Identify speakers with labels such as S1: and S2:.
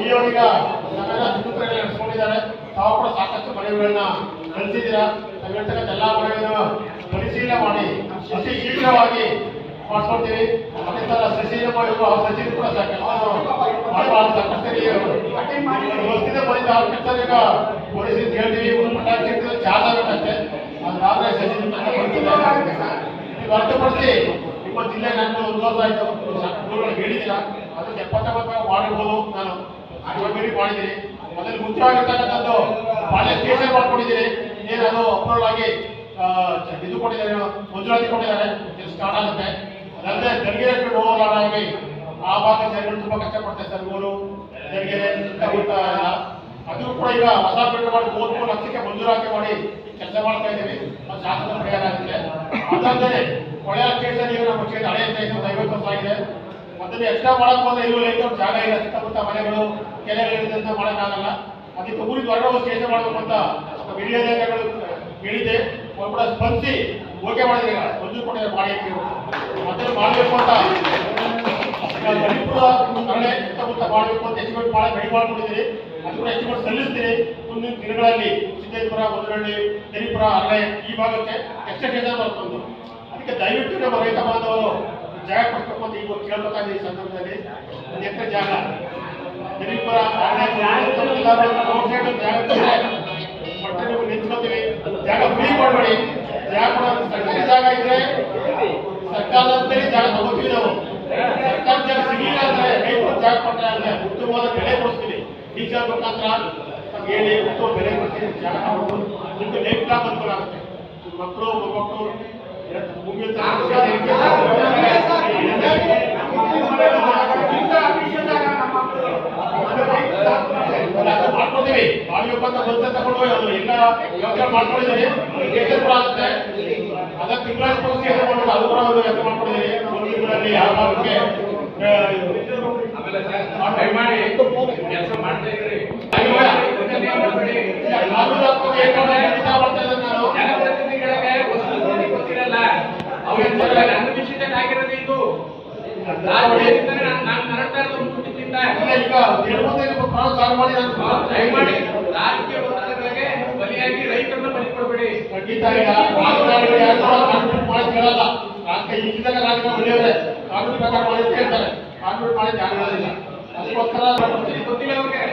S1: ಈಗ ನಮ್ಮೆಲ್ಲ ಹಿಂದೂಕರಲ್ಲಿ ನಡೆಸ್ಕೊಂಡಿದ್ದಾರೆ ತಾವು ಕೂಡ ಸಾಕಷ್ಟು ಮನವಿಗಳನ್ನ ಕಳಿಸಿದ್ದೀರಾ? ನಾವು ಹೇಳ್ತಕ್ಕಂಥ ಎಲ್ಲ ಮನವಿಯನ್ನು ಪರಿಶೀಲನೆ ಮಾಡಿ, ಅತಿ ಶೀಘ್ರವಾಗಿ ಮಾಡ್ಕೊಡ್ತೀವಿ. ಅದೇ ಥರ ಸಚಿವರು ಮಾಡಿದ್ರು ಆ ಸಚಿವರು ಕೂಡ ಸಾಕಷ್ಟು ಇವತ್ತಿನ ಬಂದ ಅವ್ರ ಕೆಲಸ ಈಗ ಪೊಲೀಸ್ ಅಂತ ಹೇಳ್ತೀವಿ. ಒಂದು ಪಟಾಕಿ ಚಾರ್ಜ್ ಆಗುತ್ತೆ. ಅದಾದ್ರೆ ಸಚಿವರು ಹೊರತುಪಡಿಸಿ ನಿಮ್ಮ ಜಿಲ್ಲೆ ನಾನು ಒಂದು ಆಯಿತು ಸಾಕಷ್ಟು ಹೇಳಿದ್ದೀರಾ ಅದಕ್ಕೆ ಎಪ್ಪತ್ತೊಂಬತ್ತು ಮಾಡಿರ್ಬೋದು ನಾನು ಮೀರಿ ಮಾಡಿದ್ದೀನಿ ಅದ್ರಲ್ಲಿ ಮುಖ್ಯವಾಗಿರ್ತಕ್ಕಂಥದ್ದು ಬಾಲ್ಯ ಕೇಸ ಮಾಡ್ಕೊಂಡಿದ್ದೀನಿ ಏನು ಅದು ಅಪ್ರೂವಲ್ ಆಗಿ ಇದು ಕೊಟ್ಟಿದ್ದಾರೆ ಮಂಜೂರಾತಿ ಕೊಟ್ಟಿದ್ದಾರೆ ಸ್ಟಾರ್ಟ್ ಆಗುತ್ತೆ ಅದಲ್ಲದೆ ದರ್ಗೆರೆ ಆಗಿ ಆ ಭಾಗ ಜನಗಳು ತುಂಬಾ ಕಷ್ಟಪಡ್ತಾರೆ ಸರ್ ಊರು ತೆರಿಗೆ ಅದು ಕೂಡ ಈಗ ಹೊಸ ಬಿಲ್ಡ್ ಮಾಡಿ ಮೂವತ್ಮೂರು ಲಕ್ಷಕ್ಕೆ ಮಂಜೂರಾತಿ ಮಾಡಿ ಕೆಲಸ ಮಾಡ್ತಾ ಇದ್ದೀವಿ ಅದು ಶಾಸನ ಪರಿಹಾರ ಆಗುತ್ತೆ ಅದಲ್ಲದೆ ಕೊಳೆಯ ಕೇಸಲ್ಲಿ ನೀರು ನಮ್ಮ ಕ್ಷೇತ್ರ ಹಳೆಯ ಕೇಸ ಐವತ್ತು ವರ್ಷ ಆಗಿದೆ. ಮೊದಲು ಎಕ್ಸ್ಟ್ರಾ ಮಾಡಕ್ ಹೋದ್ರೆ ಇಲ್ಲೂ ಇಲ್ಲ ಜಾಗ ಇಲ್ಲ, ಸುತ್ತಮುತ್ತ ಮನೆಗಳು ಕೆರೆಗಳಿದಂತ ಮಾಡೋಕ್ಕಾಗಲ್ಲ. ಅದಕ್ಕೆ ಊರಿಗೆ ಹೊರಗಡೆ ಒಂದು ಕೆಲಸ ಮಾಡಬೇಕು ಅಂತ ಹಿರಿಯರು ಹೇಳಿದೆ ಅವ್ರು ಕೂಡ ಸ್ಪಂದಿಸಿ ಓಕೆ ಮಾಡಿದ್ರೆ ಮಂಜೂರು ಕೊಟ್ಟಿದ್ದಾರೆ ಹೇಳ್ಬಿಟ್ಟು. ಅದನ್ನ ಮಾಡಬೇಕು ಅಂತ ಮಣಿಪುರ ಕರಡೆ ಸುತ್ತಮುತ್ತ ಮಾಡಬೇಕು ಅಂತ ಎಸ್ಟಿಮೇಟ್ ಮಾಡಿ ರೆಡಿ ಮಾಡ್ಕೊಂಡಿದ್ದೀರಿ. ಅದು ಕೂಡ ಎಸ್ಟಿಮೇಟ್ ಸಲ್ಲಿಸ್ತೀರಿ ಮುಂದಿನ ದಿನಗಳಲ್ಲಿ ಸಿದ್ದೇಶ್ವರ, ಮಧುರಳ್ಳಿ, ತೆರಿಪುರ, ಅರಳೆ ಈ ಭಾಗಕ್ಕೆ ಎಷ್ಟೇ ಕೇಂದ್ರ ಮಾಡ್ಕೊಂಡು ಅದಕ್ಕೆ ದಯವಿಟ್ಟು ನಮ್ಮ ರೈತ ಬಾಂಧವರು ಜಾಗ ಕೊಡ್ಬೇಕು ಈಗ ಕೇಳ್ಬೇಕಾದ್ರೆ ಈ ಸಂದರ್ಭದಲ್ಲಿ. ಒಂದು ಎಕರೆ ಜಾಗ. ಜಾಗ ನೀವು ನಿಂತ್ಕೊತೀವಿ ಜಾಗ ಫ್ರೀ ಮಾಡಬೇಡಿ. ಜಾಗ ಸರ್ಕಾರಿ ಜಾಗ ಇದ್ರೆ ಸರ್ಕಾರದಲ್ಲಿ ಜಾಗ ತಗೋತೀವಿ ನಾವು. ಸರ್ಕಾರ ಜಾಗ ಸಿಗಿಲ್ಲ ಅಂದ್ರೆ ರೈತರು ಜಾಗ ಕೊಟ್ಟರೆ ಅಂದ್ರೆ ಉತ್ತಮವಾದ ಬೆಲೆ ಕೊಡ್ತೀವಿ ಟೀಚರ್ ಮುಖಾಂತರ ನಮ್ಗೆ ಹೇಳಿ ಉತ್ತಮ ಬೆಲೆ ಕೊಡ್ತೀವಿ ಜಾಗ ನಿಮ್ಗೆ ಲೈಫ್ ಲಾಂಗ್ ಅನುಕೂಲ ಆಗುತ್ತೆ ಮಕ್ಕಳು ಮೊಮ್ಮಕ್ಕಳು ಮಾಡ್ಕೊತೀವಿ ಮಾಡ್ಬೇಕು ಅಂತ ಬಂದ ತಗೊಂಡು ಎಲ್ಲ ಯೋಚನೆ ಕೂಡ ಆಗುತ್ತೆ. ಅದ ತಿಂಗಳ ಅದು ಕೂಡ ಕೆಲಸ ಮಾಡ್ಕೊಂಡಿದ್ದೀವಿ ಒಂದು ತಿಂಗಳಲ್ಲಿ ಯಾವ ಭಾಗಕ್ಕೆ ಆ,
S2: ಆಮೇಲೆ ಸರ್ ದಯಮಾಡಿ ಕೆಲಸ ಮಾಡ್ತಾ ಇದ್ರಿ
S1: ನಾನು ತಪ್ಪು ಏನ್ ಮಾಡೋದು ಖಂಡಿತ ಮಾಡ್ತಾ ಇದ್ದೇನೆ ನಾನು
S2: ಜನಪ್ರತಿನಿಧಿಗಳಿಗೆ ವಸ್ತು ನೋಡಿ ಗೊತ್ತಿರಲ್ಲ ಅವ್ರಿಗೆ ನನ್ನ ವಿಷಯದಲ್ಲಿ ಆಗಿರೋದು ಇದು ನಾನು ಹೇಳಿದ್ದಾನೆ ನಾನು ನಾನು ನರಳ್ತಾ ಇರೋದು ಮುಂಚಿನಿಂದ
S1: ಇಲ್ಲ, ಈಗ ನಿರ್ಬಂಧ ನಿಮ್ಮ ಪ್ರಾಣ ಸಾಲ ಮಾಡಿ ನಾನು
S2: ದಯಮಾಡಿ ರಾಜಕೀಯ ಒತ್ತಡಗಳಿಗೆ ಬಲಿಯಾಗಿ ರೈತರನ್ನ ಬಲಿ ಕೊಡಬೇಡಿ
S1: ಖಂಡಿತ ಈಗ ರಾಜಕಾರಣಿಗಳು ಯಾರು ಕೂಡ ಕಾನೂನು ಮಾಡಿ ಕೇಳಲ್ಲ ರಾಜಕೀಯ ಈಗಿದ್ದಾಗ ರಾಜಕಾರಣ ಬೆಳೆಯೋರೆ ಕಾನೂನು ಪ್ರಕಾರ ಮಾಡಿ ಅಂತ ಹೇಳ್ತಾರೆ ಕಾನೂನು ಮಾಡಿ ಯಾರು ಹೇಳೋದಿಲ್ಲ ಅದಕ್ಕೋಸ್ಕರ
S2: ಗೊತ್ತಿಲ್ಲ ಅವ್ರಿಗೆ